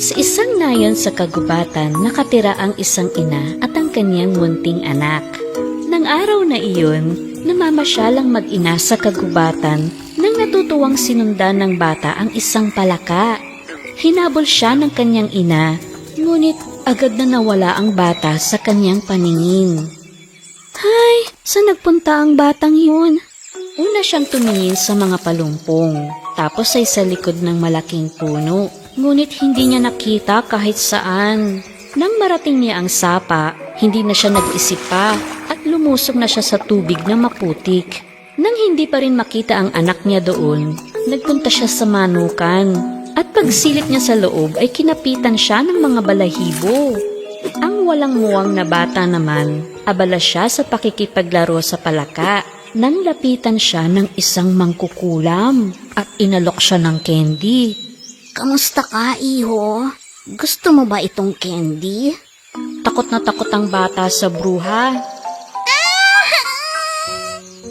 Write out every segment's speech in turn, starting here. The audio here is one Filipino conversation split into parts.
Sa isang nayon sa kagubatan, nakatira ang isang ina at ang kanyang munting anak. Nang araw na iyon, namamasyalang mag-ina sa kagubatan nang natutuwang sinundan ng bata ang isang palaka. Hinabol siya ng kanyang ina, ngunit agad na nawala ang bata sa kanyang paningin. Hay, saan nagpunta ang batang yun? Una siyang tumingin sa mga palumpong, tapos ay sa likod ng malaking puno. Ngunit hindi niya nakita kahit saan. Nang marating niya ang sapa, hindi na siya nag-isip pa at lumusog na siya sa tubig na maputik. Nang hindi pa rin makita ang anak niya doon, nagpunta siya sa manukan. At pagsilip niya sa loob ay kinapitan siya ng mga balahibo. Ang walang muwang na bata naman, abala siya sa pakikipaglaro sa palaka. Nang lapitan siya ng isang mangkukulam at inalok siya ng candy. Kamusta ka, iho? Gusto mo ba itong candy? Takot na takot ang bata sa bruha.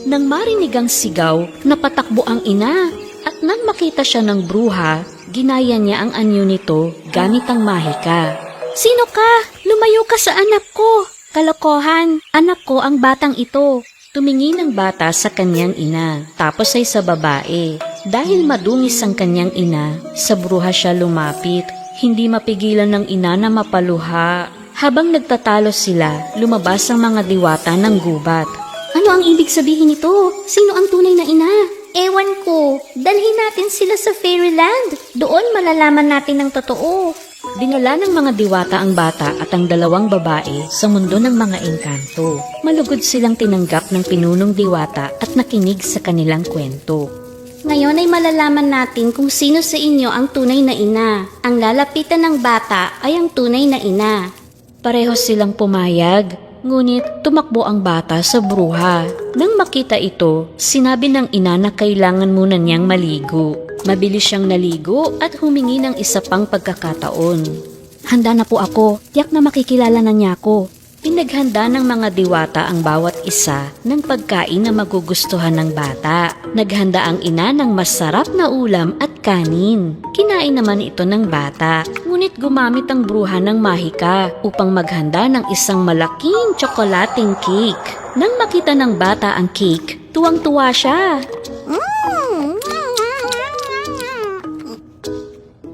Nang marinig ang sigaw, napatakbo ang ina. At nang makita siya ng bruha, ginaya niya ang anyo nito gamit ang mahika. Sino ka? Lumayo ka sa anak ko! Kalokohan, anak ko ang batang ito. Tumingin ang bata sa kanyang ina, tapos ay sa babae. Dahil madungis ang kanyang ina, sa bruha siya lumapit. Hindi mapigilan ng ina na mapaluha. Habang nagtatalo sila, lumabas ang mga diwata ng gubat. Ano ang ibig sabihin nito? Sino ang tunay na ina? Ewan ko. Dalhin natin sila sa Fairyland. Doon malalaman natin ang totoo. Dinala ng mga diwata ang bata at ang dalawang babae sa mundo ng mga engkanto. Malugod silang tinanggap ng pinunong diwata at nakinig sa kanilang kwento. Ngayon ay malalaman natin kung sino sa inyo ang tunay na ina. Ang lalapitan ng bata ay ang tunay na ina. Pareho silang pumayag, ngunit tumakbo ang bata sa bruha. Nang makita ito, sinabi ng ina na kailangan muna niyang maligo. Mabilis siyang naligo at humingi ng isa pang pagkakataon. Handa na po ako. Tiyak na makikilala na niya ako. Pinaghanda ng mga diwata ang bawat isa ng pagkain na magugustuhan ng bata. Naghanda ang ina ng masarap na ulam at kanin. Kinain naman ito ng bata, ngunit gumamit ang bruha ng mahika upang maghanda ng isang malaking tsokolating cake. Nang makita ng bata ang cake, tuwang-tuwa siya.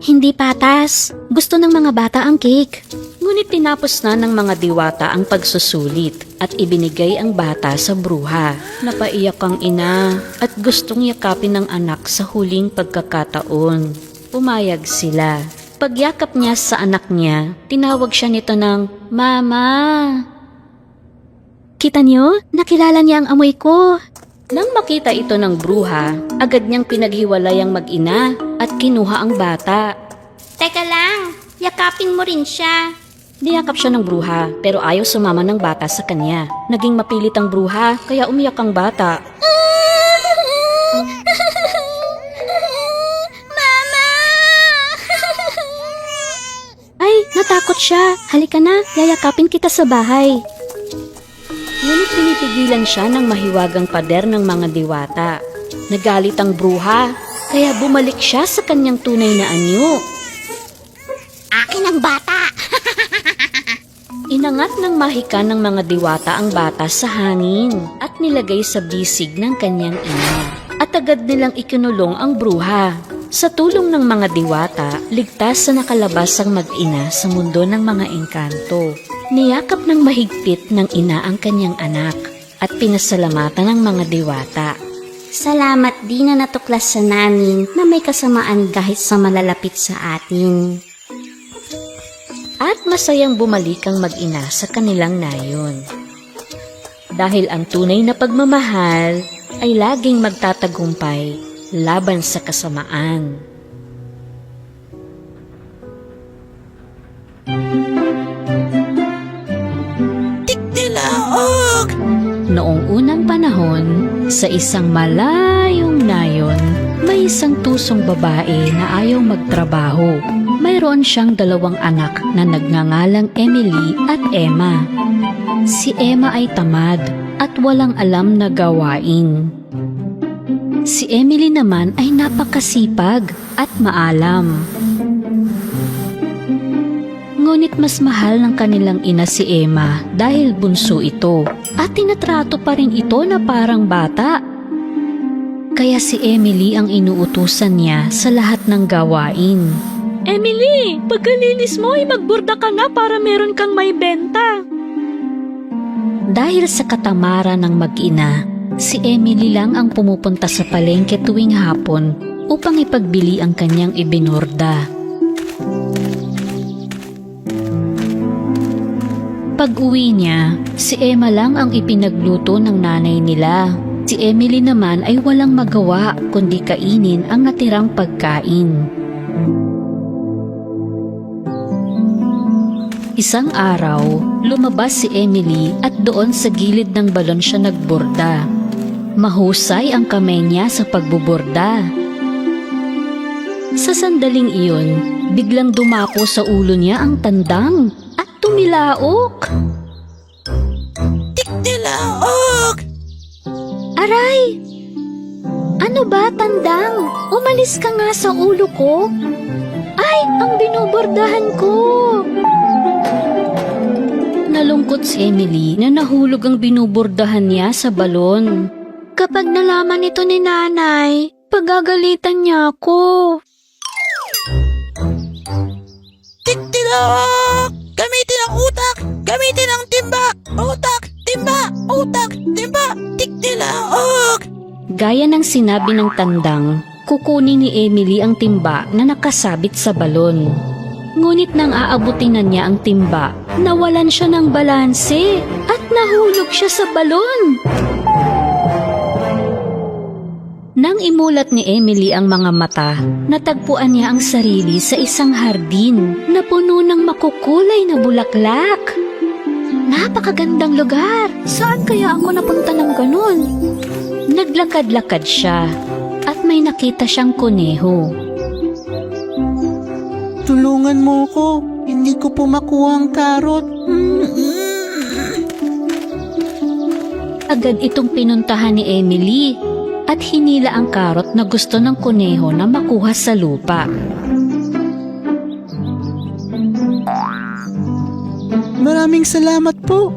Hindi patas. Gusto ng mga bata ang cake. Ngunit tinapos na ng mga diwata ang pagsusulit at ibinigay ang bata sa bruha. Napaiyak ang ina at gustong yakapin ng anak sa huling pagkakataon. Pumayag sila. Pagyakap niya sa anak niya, tinawag siya nito ng Mama. Kita niyo? Nakilala niya ang amoy ko. Nang makita ito ng bruha, agad niyang pinaghiwalay ang mag-ina at kinuha ang bata. Teka lang. Yakapin mo rin siya. Niyakap siya ng bruha pero ayaw sumama ng bata sa kanya. Naging mapilit ang bruha kaya umiyak ang bata. Mama! Ay, natakot siya. Halika na, yayakapin kita sa bahay. Ngunit pinipigilan siya ng mahiwagang pader ng mga diwata. Nagalit ang bruha, kaya bumalik siya sa kanyang tunay na anyo. Akin ang bata! Inangat ng mahika ng mga diwata ang bata sa hangin at nilagay sa bisig ng kanyang ina. At agad nilang ikinulong ang bruha. Sa tulong ng mga diwata, ligtas sa nakalabas ang mag-ina sa mundo ng mga engkanto. Niyakap ng mahigpit ng ina ang kanyang anak at pinasalamatan ng mga diwata. Salamat din na natuklasan namin na may kasamaan kahit sa malalapit sa atin. At masayang bumalik ang mag-ina sa kanilang nayon. Dahil ang tunay na pagmamahal ay laging magtatagumpay laban sa kasamaan. Tiktilaog! Noong unang panahon, sa isang malayong nayon, may isang tusong babae na ayaw magtrabaho. Mayroon siyang dalawang anak na nagngangalang Emily at Emma. Si Emma ay tamad at walang alam na gawain. Si Emily naman ay napakasipag at maalam. Ngunit mas mahal ng kanilang ina si Emma dahil bunso ito at tinatrato pa rin ito na parang bata. Kaya si Emily ang inuutusan niya sa lahat ng gawain. Emily, pagkalinis mo ay magburda ka na para meron kang may benta. Dahil sa katamaran ng mag-ina, si Emily lang ang pumupunta sa palengke tuwing hapon upang ipagbili ang kanyang ibinorda. Pag-uwi niya, si Emma lang ang ipinagluto ng nanay nila. Si Emily naman ay walang magawa kundi kainin ang natirang pagkain. Isang araw, lumabas si Emily at doon sa gilid ng balon siya nagborda. Mahusay ang kamay niya sa pagbuborda. Sa sandaling iyon, biglang dumapo sa ulo niya ang tandang at tumilaok. Tiktilaok! Aray! Ano ba, tandang? Umalis ka nga sa ulo ko. Ay, ang binubordahan ko! Nalungkot si Emily na nahulog ang binubordahan niya sa balon. Kapag nalaman ito ni nanay, pagagalitan niya ako. Tiktilaok! Gamitin ang utak! Gamitin ang timba! Utak! Timba! Utak! Timba! Tiktilaok! Gaya ng sinabi ng tandang, kukunin ni Emily ang timba na nakasabit sa balon. Ngunit nang aabutin na niya ang timba, nawalan siya ng balanse at nahulog siya sa balon. Nang imulat ni Emily ang mga mata, natagpuan niya ang sarili sa isang hardin na puno ng makukulay na bulaklak. Napakagandang lugar. Saan kaya ako napunta ng ganun? Naglakad-lakad siya at may nakita siyang kuneho. Tulungan mo ko. Hindi ko po makuha ang karot. Agad itong pinuntahan ni Emily at hinila ang karot na gusto ng kuneho na makuha sa lupa. Maraming salamat po.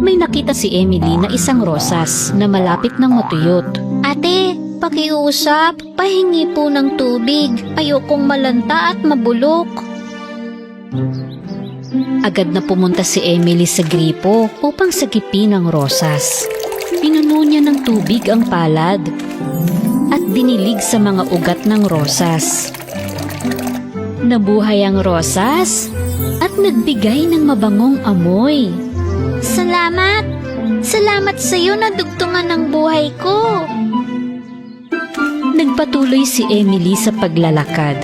May nakita si Emily na isang rosas na malapit ng matuyot. Ate, pakiusap, pahingi po ng tubig. Ayokong malanta at mabulok. Agad na pumunta si Emily sa gripo upang sagipin ang rosas. Pinuno niya ng tubig ang palad at dinilig sa mga ugat ng rosas. Nabuhay ang rosas at nagbigay ng mabangong amoy. Salamat! Salamat sa iyo na dugtungan ng buhay ko. Nagpatuloy si Emily sa paglalakad.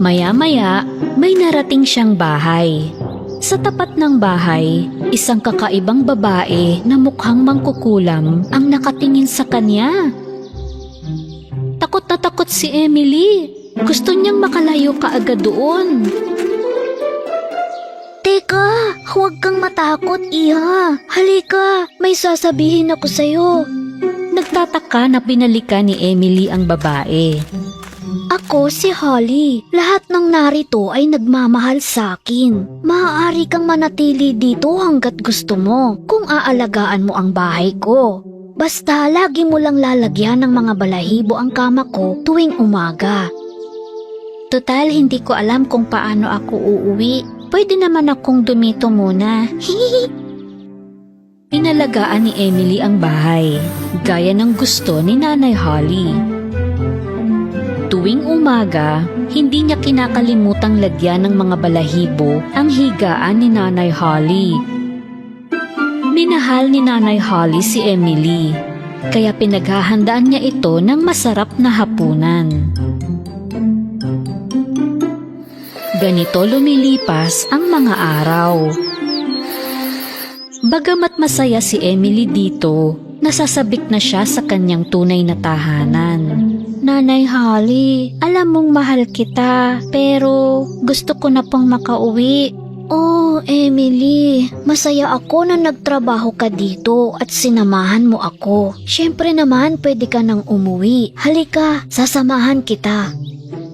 Maya-maya, may narating siyang bahay. Sa tapat ng bahay, isang kakaibang babae na mukhang mangkukulam ang nakatingin sa kanya. Takot na takot si Emily. Gusto niyang makalayo kaagad doon. Teka, huwag kang matakot, Iha. Halika, may sasabihin ako sa'yo. Nagtataka na pinalika ni Emily ang babae. Ako si Holly. Lahat ng narito ay nagmamahal sa akin. Maaari kang manatili dito hanggat gusto mo kung aalagaan mo ang bahay ko. Basta lagi mo lang lalagyan ng mga balahibo ang kama ko tuwing umaga. Total, hindi ko alam kung paano ako uuwi. Pwede naman akong dumito muna. Inalagaan ni Emily ang bahay, gaya ng gusto ni Nanay Holly. Tuwing umaga, hindi niya kinakalimutang lagyan ng mga balahibo ang higaan ni Nanay Holly. Minahal ni Nanay Holly si Emily, kaya pinaghahandaan niya ito ng masarap na hapunan. Ganito lumilipas ang mga araw. Bagamat masaya si Emily dito, nasasabik na siya sa kanyang tunay na tahanan. Nanay Holly, alam mong mahal kita, pero gusto ko na pong makauwi. Oh, Emily, masaya ako na nagtrabaho ka dito at sinamahan mo ako. Siyempre naman pwede ka nang umuwi. Halika, sasamahan kita.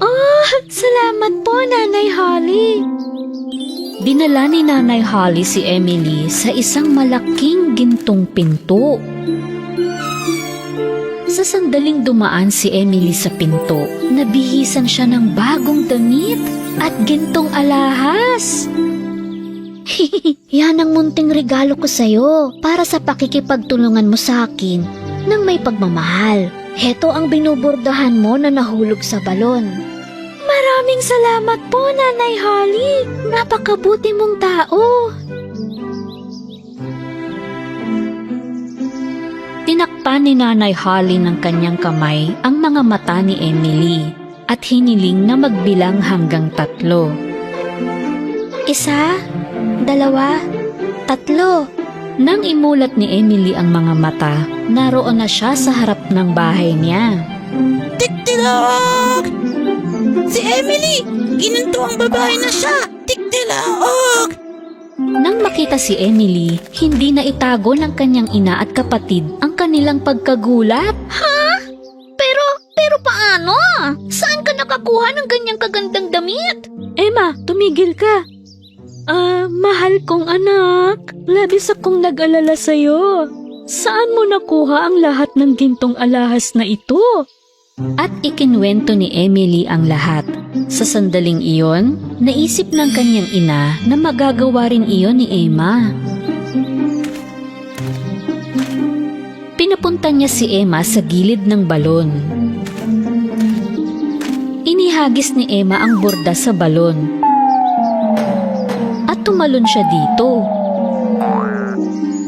Ah! Salamat po, Nanay Holly. Dinala ni Nanay Holly si Emily sa isang malaking gintong pinto. Sa sandaling dumaan si Emily sa pinto, nabihisan siya ng bagong damit at gintong alahas. Yan ang munting regalo ko sa'yo para sa pakikipagtulungan mo sa akin ng may pagmamahal. Heto ang binubordahan mo na nahulog sa balon. Maraming salamat po, Nanay Holly. Napakabuti mong tao. Tinakpan ni Nanay Holly ng kanyang kamay ang mga mata ni Emily at hiniling na magbilang hanggang tatlo. Isa, dalawa, tatlo. Nang imulat ni Emily ang mga mata, naroon na siya sa harap ng bahay niya. Tiktilak! Emily! Ginanto ang babae na siya! Tiktilak! Nang makita si Emily, hindi na itago ng kanyang ina at kapatid ang kanilang pagkagulat. Pero, pero paano? Saan ka nakakuha ng ganyang kagandang damit? Emma, tumigil ka. Ah, mahal kong anak. Labis akong nag-alala sa'yo. Saan mo nakuha ang lahat ng gintong alahas na ito? At ikinwento ni Emily ang lahat. Sa sandaling iyon, naisip ng kanyang ina na magagawa rin iyon ni Emma. Pinapunta niya si Emma sa gilid ng balon. Inihagis ni Emma ang borda sa balon. At tumalon siya dito.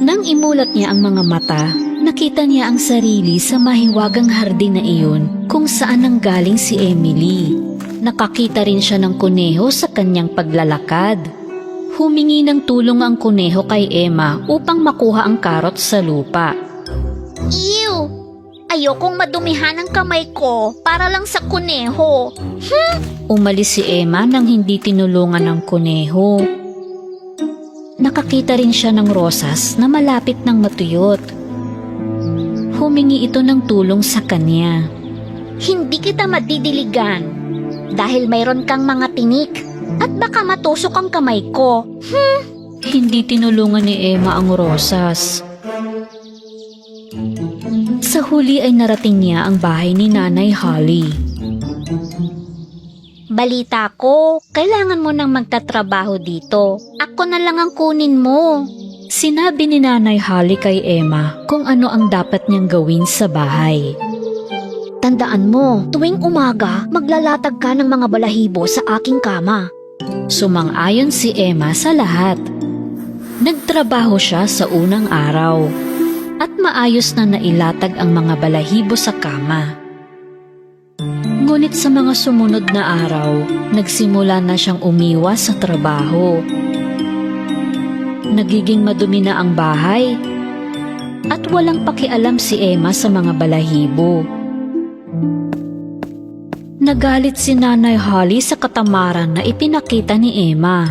Nang imulat niya ang mga mata, nakita niya ang sarili sa mahiwagang hardin na iyon kung saan nanggaling si Emily. Nakakita rin siya ng kuneho sa kanyang paglalakad. Humingi ng tulong ang kuneho kay Emma upang makuha ang karot sa lupa. Ew! Ayokong madumihan ang kamay ko para lang sa kuneho. Umalis si Emma nang hindi tinulungan ng kuneho. Nakakita rin siya ng rosas na malapit ng matuyot. Humingi ito ng tulong sa kanya. Hindi kita madidiligan dahil mayroon kang mga tinik at baka matusok ang kamay ko. Hindi tinulungan ni Emma ang rosas. Sa huli ay narating niya ang bahay ni Nanay Holly. Balita ko, kailangan mo nang magtatrabaho dito. Ako na lang ang kunin mo. Sinabi ni Nanay Holly kay Emma kung ano ang dapat niyang gawin sa bahay. Tandaan mo, tuwing umaga, maglalatag ka ng mga balahibo sa aking kama. Sumang-ayon si Emma sa lahat. Nagtrabaho siya sa unang araw at maayos na nailatag ang mga balahibo sa kama. Ngunit sa mga sumunod na araw, nagsimula na siyang umiwas sa trabaho. Nagiging madumi na ang bahay at walang pakialam si Emma sa mga balahibo. Nagalit si Nanay Holly sa katamaran na ipinakita ni Emma.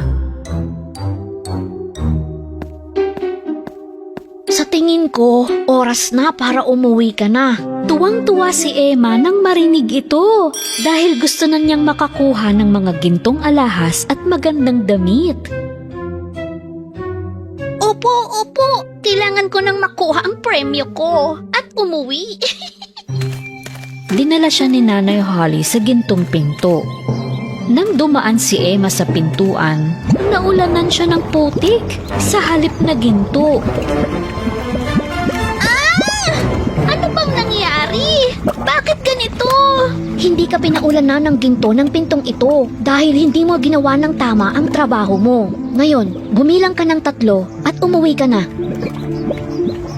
Sa tingin ko, oras na para umuwi ka na. Tuwang-tuwa si Emma nang marinig ito dahil gusto na niyang makakuha ng mga gintong alahas at magandang damit. Opo, opo. Kailangan ko nang makuha ang premyo ko at umuwi. Dinala siya ni Nanay Holly sa gintong pinto. Nang dumaan si Emma sa pintuan, naulanan siya ng putik sa halip na ginto. ano bang nangyari? Bakit ganito? Hindi ka pinaulanan ng ginto ng pintong ito dahil hindi mo ginawa ng tama ang trabaho mo. Ngayon, bumilang ka ng tatlo at umuwi ka na.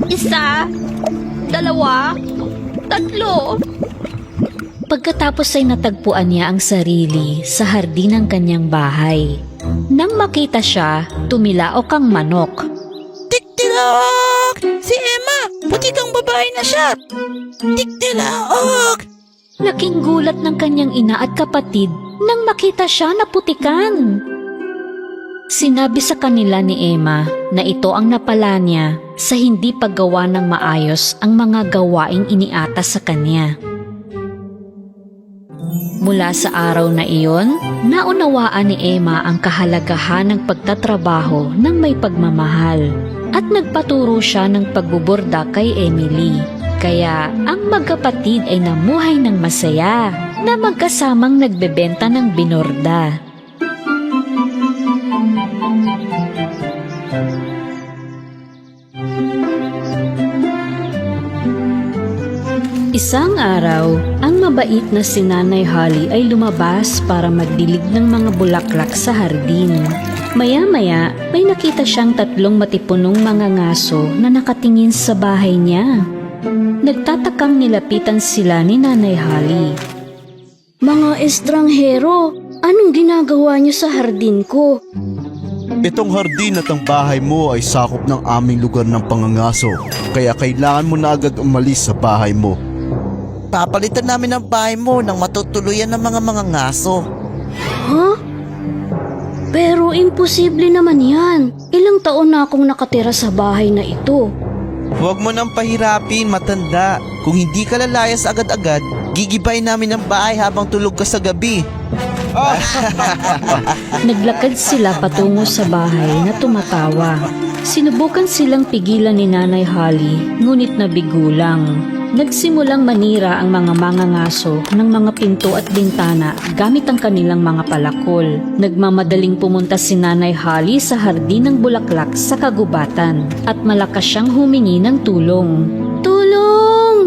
Isa, dalawa, tatlo. Pagkatapos ay natagpuan niya ang sarili sa hardin ng kanyang bahay. Nang makita siya, tumilaok ang manok. Tiktilak! Si Emma! Puti kang babae na siya! Tiktilak! Laking gulat ng kanyang ina at kapatid nang makita siya na putikan. Sinabi sa kanila ni Emma na ito ang napala niya sa hindi paggawa ng maayos ang mga gawaing iniatas sa kanya. Mula sa araw na iyon, naunawaan ni Emma ang kahalagahan ng pagtatrabaho ng may pagmamahal at nagpaturo siya ng pagbuborda kay Emily. Kaya ang magkapatid ay namuhay ng masaya na magkasamang nagbebenta ng binorda. Isang araw, ang mabait na si Nanay Holly ay lumabas para magdilig ng mga bulaklak sa hardin. Maya-maya, may nakita siyang tatlong matipunong mga ngaso na nakatingin sa bahay niya. Nagtatakang nilapitan sila ni Nanay Holly. Mga estranghero, anong ginagawa niyo sa hardin ko? Itong hardin at ang bahay mo ay sakop ng aming lugar ng pangangaso. Kaya kailangan mo na agad umalis sa bahay mo. Papalitan namin ang bahay mo ng matutuluyan ng mga mga ngaso. Ha? Pero imposible naman yan. Ilang taon na akong nakatira sa bahay na ito. Huwag mo nang pahirapin, matanda. Kung hindi ka lalayas agad-agad, gigibay namin ang bahay habang tulog ka sa gabi. Naglakad sila patungo sa bahay na tumatawa. Sinubukan silang pigilan ni Nanay Holly, ngunit nabigo lang. Nagsimulang manira ang mga mangangaso ng mga pinto at bintana gamit ang kanilang mga palakol. Nagmamadaling pumunta si Nanay Holly sa hardin ng bulaklak sa kagubatan at malakas siyang humingi ng tulong. Tulong!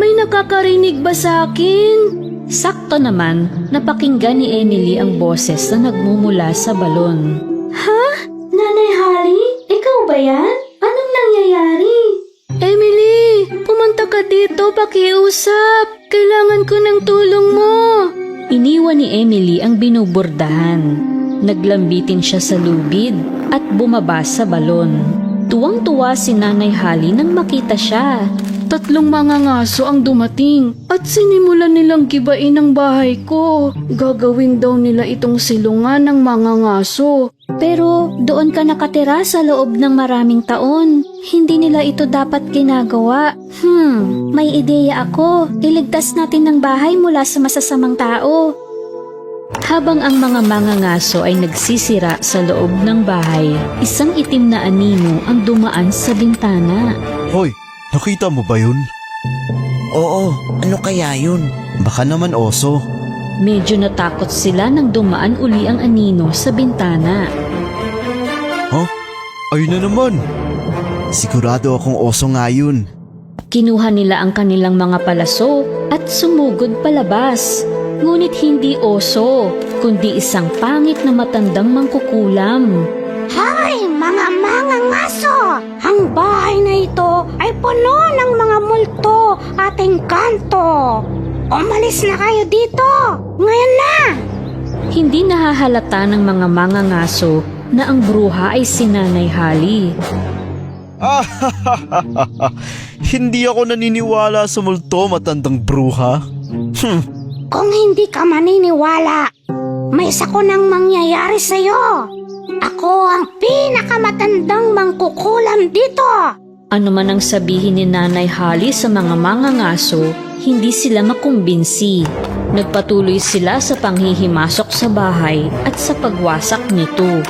May nakakarinig ba sa akin? Sakto naman, napakinggan ni Emily ang boses na nagmumula sa balon. Nanay Holly, ikaw ba yan? Dito, pakiusap. Kailangan ko ng tulong mo. Iniwan ni Emily ang binubordahan. Naglambitin siya sa lubid at bumaba sa balon. Tuwang-tuwa si Nanay Holly nang makita siya. Tatlong mga ngaso ang dumating at sinimulan nilang gibain ang bahay ko. Gagawin daw nila itong silungan ng mga ngaso. Pero doon ka nakatira sa loob ng maraming taon. Hindi nila ito dapat ginagawa. Hmm, may ideya ako. Iligtas natin ng bahay mula sa masasamang tao. Habang ang mga mangangaso ay nagsisira sa loob ng bahay, isang itim na anino ang dumaan sa bintana. Hoy, nakita mo ba yun? Oo, ano kaya yun? Baka naman oso. Medyo natakot sila nang dumaan uli ang anino sa bintana. Ayun na naman. Sigurado akong oso nga yun. Kinuha nila ang kanilang mga palaso at sumugod palabas. Ngunit hindi oso, kundi isang pangit na matandang mangkukulam. Hay, mga mga ngaso! Ang bahay na ito ay puno ng mga multo at engkanto. Umalis na kayo dito! Ngayon na! Hindi nahahalata ng mga mangangaso na ang bruha ay si Nanay Holly. Hindi ako naniniwala sa multo matandang bruha. Hmm, Kung hindi ka maniniwala, may sako nang mangyayari sa'yo. Ako ang pinakamatandang mangkukulam dito. Ano man ang sabihin ni Nanay Holly sa mga mangangaso, hindi sila makumbinsi. Nagpatuloy sila sa panghihimasok sa bahay at sa pagwasak nito.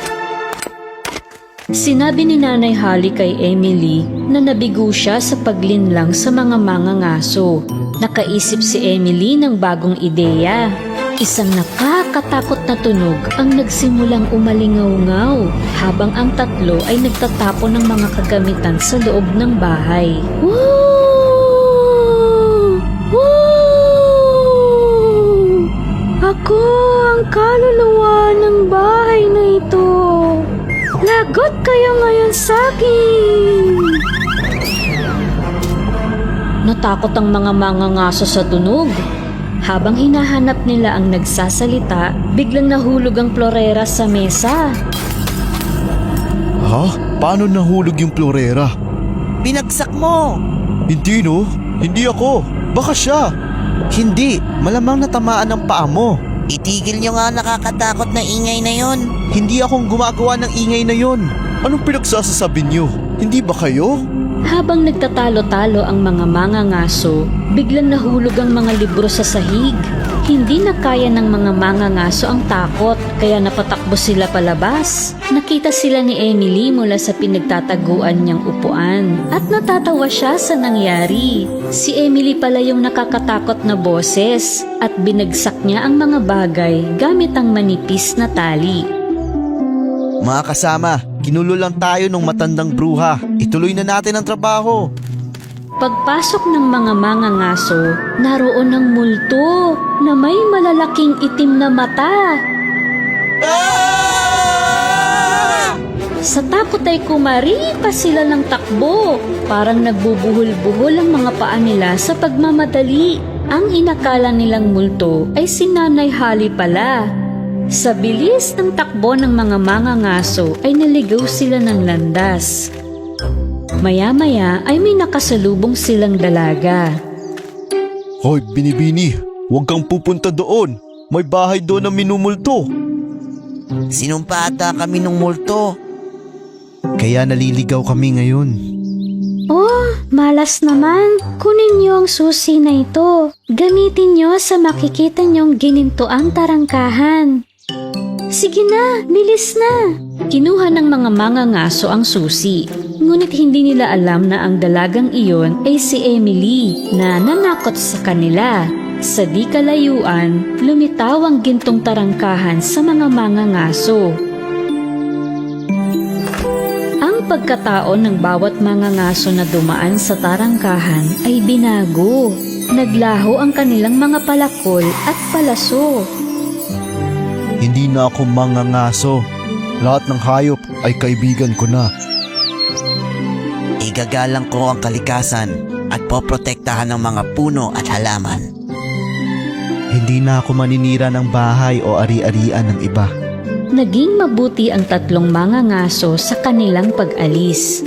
Sinabi ni Nanay Holly kay Emily na nabigo siya sa paglinlang sa mga mangangaso. Nakaisip si Emily ng bagong ideya. Isang nakakatakot na tunog ang nagsimulang umalingaw-ngaw habang ang tatlo ay nagtatapon ng mga kagamitan sa loob ng bahay. Woo! Woo! Ako ang kaluluwa ng bahay na ito. Lagot kayo ngayon sa akin. Natakot ang mga mangangaso sa tunog. Habang hinahanap nila ang nagsasalita, biglang nahulog ang florera sa mesa. ha? Paano nahulog yung florera? Binagsak mo! Hindi no, hindi ako. Baka siya. Hindi, malamang natamaan ang paa mo. Itigil nyo nga nakakatakot na ingay na yon. Hindi akong gumagawa ng ingay na yon. Anong pinagsasasabi niyo? Hindi ba kayo? Habang nagtatalo-talo ang mga mangangaso, biglang nahulog ang mga libro sa sahig. Hindi na kaya ng mga mangangaso ang takot kaya napatakbo sila palabas. Nakita sila ni Emily mula sa pinagtataguan niyang upuan at natatawa siya sa nangyari. Si Emily pala yung nakakatakot na boses at binagsak niya ang mga bagay gamit ang manipis na tali. Mga kasama, kinulo lang tayo ng matandang bruha. Ituloy na natin ang trabaho. Pagpasok ng mga mangangaso, naroon ang multo na may malalaking itim na mata. Sa takot ay kumaripa sila ng takbo. Parang nagbubuhol-buhol ang mga paa nila sa pagmamadali. Ang inakala nilang multo ay si Nanay Holly pala. Sa bilis ng takbo ng mga mangangaso ay naligaw sila ng landas. Maya-maya ay may nakasalubong silang dalaga. Hoy, binibini, huwag kang pupunta doon. May bahay doon na minumulto. Sinumpa ata kami ng multo. Kaya naliligaw kami ngayon. Oh, malas naman. Kunin niyo ang susi na ito. Gamitin niyo sa makikita niyong ginintoang tarangkahan. Sige na, bilis na! Kinuha ng mga mangangaso ang susi. Ngunit hindi nila alam na ang dalagang iyon ay si Emily na nanakot sa kanila. Sa di kalayuan, lumitaw ang gintong tarangkahan sa mga mangangaso. Ang pagkataon ng bawat mangangaso na dumaan sa tarangkahan ay binago. Naglaho ang kanilang mga palakol at palaso. Hindi na ako mangangaso. Lahat ng hayop ay kaibigan ko na. Igagalang ko ang kalikasan at poprotektahan ng mga puno at halaman. Hindi na ako maninira ng bahay o ari-arian ng iba. Naging mabuti ang tatlong mangangaso sa kanilang pag-alis.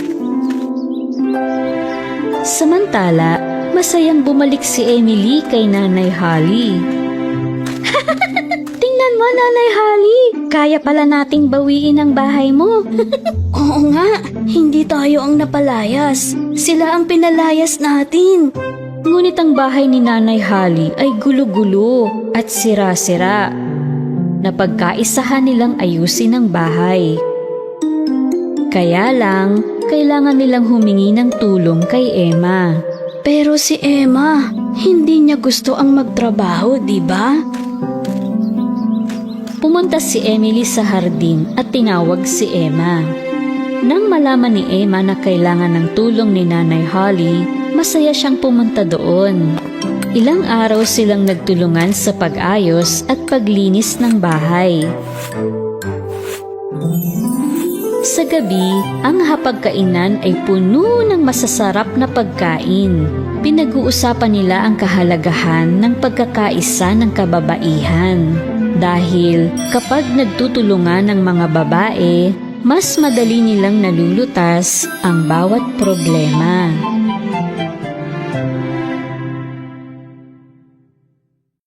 Samantala, masayang bumalik si Emily kay Nanay Holly. Tingnan mo, Nanay Holly. Kaya pala nating bawiin ang bahay mo. Oo nga, hindi tayo ang napalayas. Sila ang pinalayas natin. Ngunit ang bahay ni Nanay Holly ay gulo-gulo at sira-sira. Napagkaisahan nilang ayusin ang bahay. Kaya lang, kailangan nilang humingi ng tulong kay Emma. Pero si Emma, hindi niya gusto ang magtrabaho, di ba? Pumunta si Emily sa hardin at tinawag si Emma. Nang malaman ni Emma na kailangan ng tulong ni Nanay Holly, masaya siyang pumunta doon. Ilang araw silang nagtulungan sa pag-ayos at paglinis ng bahay. Sa gabi, ang hapagkainan ay puno ng masasarap na pagkain. Pinag-uusapan nila ang kahalagahan ng pagkakaisa ng kababaihan. Dahil kapag nagtutulungan ng mga babae, mas madali nilang nalulutas ang bawat problema.